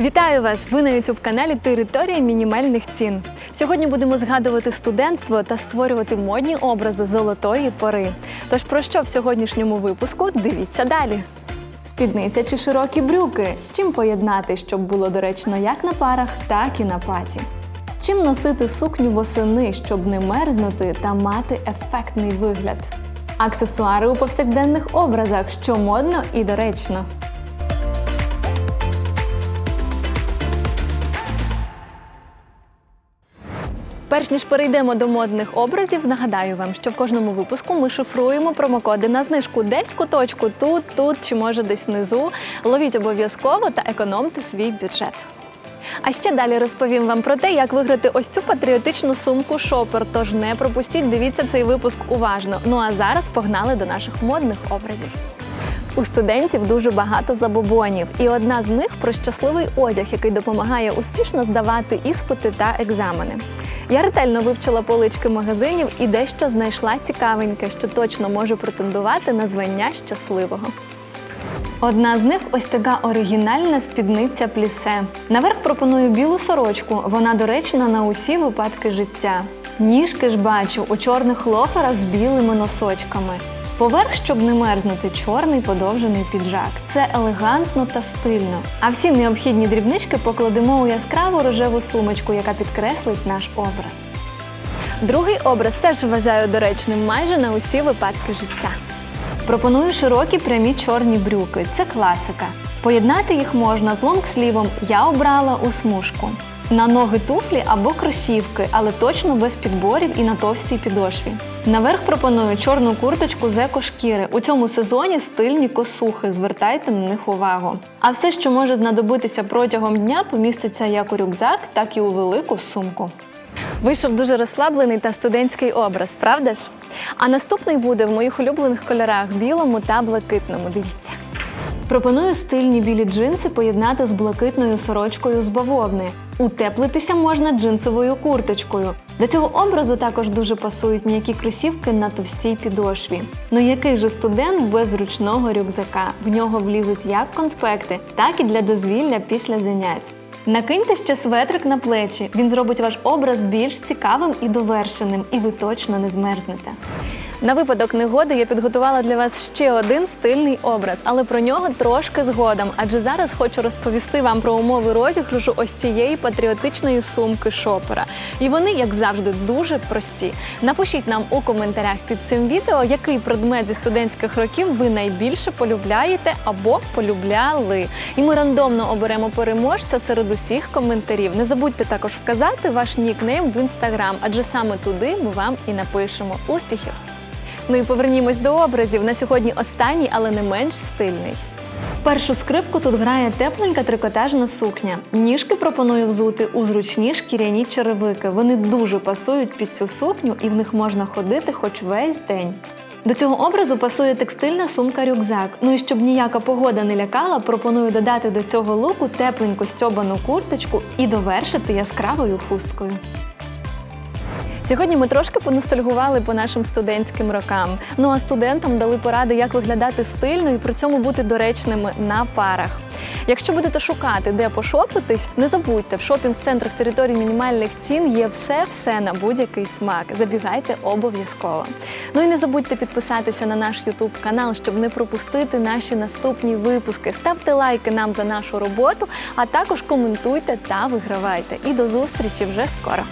Вітаю вас! Ви на youtube каналі Територія мінімальних цін. Сьогодні будемо згадувати студентство та створювати модні образи золотої пори. Тож про що в сьогоднішньому випуску дивіться далі. Спідниця чи широкі брюки. З чим поєднати, щоб було доречно як на парах, так і на паті. З чим носити сукню восени, щоб не мерзнути та мати ефектний вигляд. Аксесуари у повсякденних образах, що модно і доречно. Перш ніж перейдемо до модних образів, нагадаю вам, що в кожному випуску ми шифруємо промокоди на знижку десь в куточку, тут, тут чи може десь внизу. Ловіть обов'язково та економте свій бюджет. А ще далі розповім вам про те, як виграти ось цю патріотичну сумку шопер. Тож не пропустіть, дивіться цей випуск уважно. Ну а зараз погнали до наших модних образів. У студентів дуже багато забобонів, і одна з них про щасливий одяг, який допомагає успішно здавати іспити та екзамени. Я ретельно вивчила полички магазинів і дещо знайшла цікавеньке, що точно може претендувати на звання щасливого. Одна з них ось така оригінальна спідниця плісе. Наверх пропоную білу сорочку. Вона доречна на усі випадки життя. Ніжки ж бачу у чорних лоферах з білими носочками. Поверх, щоб не мерзнути, чорний подовжений піджак. Це елегантно та стильно. А всі необхідні дрібнички покладемо у яскраву рожеву сумочку, яка підкреслить наш образ. Другий образ теж вважаю доречним майже на усі випадки життя. Пропоную широкі прямі чорні брюки. Це класика. Поєднати їх можна з лонгслівом. Я обрала у смужку. На ноги туфлі або кросівки, але точно без підборів і на товстій підошві. Наверх пропоную чорну курточку з екошкіри. У цьому сезоні стильні косухи. Звертайте на них увагу. А все, що може знадобитися протягом дня, поміститься як у рюкзак, так і у велику сумку. Вийшов дуже розслаблений та студентський образ, правда ж? А наступний буде в моїх улюблених кольорах білому та блакитному. Дивіться. Пропоную стильні білі джинси поєднати з блакитною сорочкою з бавовни. Утеплитися можна джинсовою курточкою. До цього образу також дуже пасують м'які кросівки на товстій підошві. Ну який же студент без ручного рюкзака? В нього влізуть як конспекти, так і для дозвілля після занять. Накиньте ще светрик на плечі. Він зробить ваш образ більш цікавим і довершеним, і ви точно не змерзнете. На випадок негоди я підготувала для вас ще один стильний образ, але про нього трошки згодом, адже зараз хочу розповісти вам про умови розіграшу ось цієї патріотичної сумки шопера. І вони, як завжди, дуже прості. Напишіть нам у коментарях під цим відео, який предмет зі студентських років ви найбільше полюбляєте або полюбляли. І ми рандомно оберемо переможця серед усіх коментарів. Не забудьте також вказати ваш нікнейм в інстаграм, адже саме туди ми вам і напишемо. Успіхів! Ну і повернімось до образів. На сьогодні останній, але не менш стильний. Першу скрипку тут грає тепленька трикотажна сукня. Ніжки пропоную взути у зручні шкіряні черевики. Вони дуже пасують під цю сукню і в них можна ходити хоч весь день. До цього образу пасує текстильна сумка-рюкзак. Ну і щоб ніяка погода не лякала, пропоную додати до цього луку тепленьку стьобану курточку і довершити яскравою хусткою. Сьогодні ми трошки поностальгували по нашим студентським рокам. Ну а студентам дали поради, як виглядати стильно і при цьому бути доречними на парах. Якщо будете шукати, де пошопитись, не забудьте, в шопінг-центрах території мінімальних цін є все-все на будь-який смак. Забігайте обов'язково. Ну і не забудьте підписатися на наш YouTube канал, щоб не пропустити наші наступні випуски. Ставте лайки нам за нашу роботу, а також коментуйте та вигравайте. І до зустрічі вже скоро.